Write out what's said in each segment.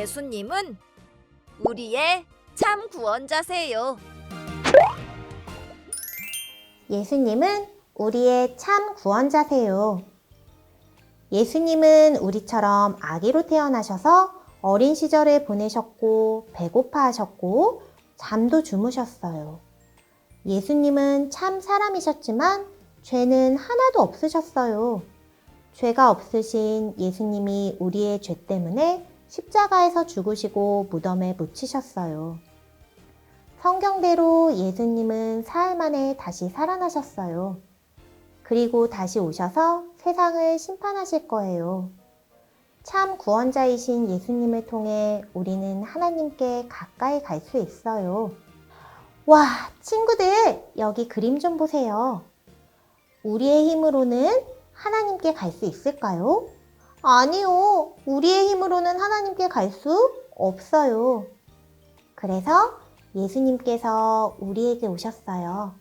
예수님은 우리의 참 구원자세요. 예수님은 우리의 참 구원자세요. 예수님은 우리처럼 아기로 태어나셔서 어린 시절을 보내셨고 배고파 하셨고 잠도 주무셨어요. 예수님은 참 사람이셨지만 죄는 하나도 없으셨어요. 죄가 없으신 예수님이 우리의 죄 때문에 십자가에서 죽으시고 무덤에 묻히셨어요. 성경대로 예수님은 사흘 만에 다시 살아나셨어요. 그리고 다시 오셔서 세상을 심판하실 거예요. 참 구원자이신 예수님을 통해 우리는 하나님께 가까이 갈 수 있어요. 와, 친구들, 여기 그림 좀 보세요. 우리의 힘으로는 하나님께 갈 수 있을까요? 아니요. 우리의 힘으로는 하나님께 갈 수 없어요. 그래서 예수님께서 우리에게 오셨어요.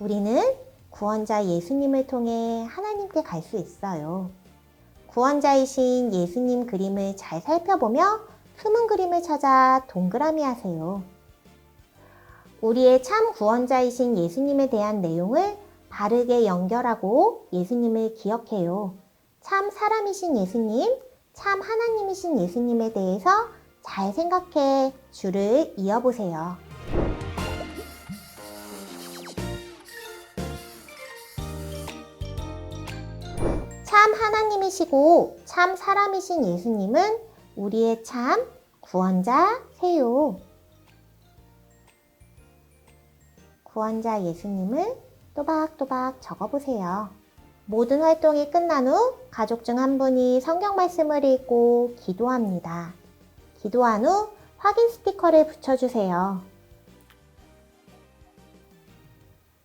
우리는 구원자 예수님을 통해 하나님께 갈 수 있어요. 구원자이신 예수님 그림을 잘 살펴보며 숨은 그림을 찾아 동그라미 하세요. 우리의 참 구원자이신 예수님에 대한 내용을 바르게 연결하고 예수님을 기억해요. 참 사람이신 예수님, 참 하나님이신 예수님에 대해서 잘 생각해 줄을 이어보세요. 참 하나님이시고 참 사람이신 예수님은 우리의 참 구원자세요. 구원자 예수님을 또박또박 적어보세요. 모든 활동이 끝난 후 가족 중 한 분이 성경 말씀을 읽고 기도합니다. 기도한 후 확인 스티커를 붙여주세요.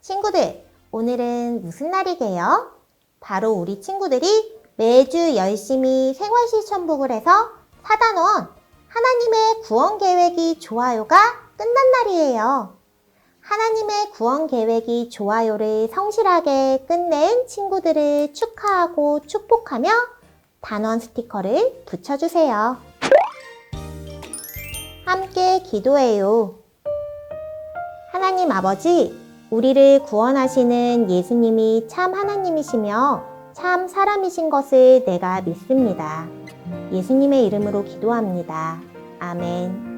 친구들, 오늘은 무슨 날이게요? 바로 우리 친구들이 매주 열심히 생활 실천북을 해서 사단원 하나님의 구원 계획이 좋아요가 끝난 날이에요. 하나님의 구원 계획이 좋아요를 성실하게 끝낸 친구들을 축하하고 축복하며 단원 스티커를 붙여주세요. 함께 기도해요. 하나님 아버지, 우리를 구원하시는 예수님이 참 하나님이시며 참 사람이신 것을 내가 믿습니다. 예수님의 이름으로 기도합니다. 아멘.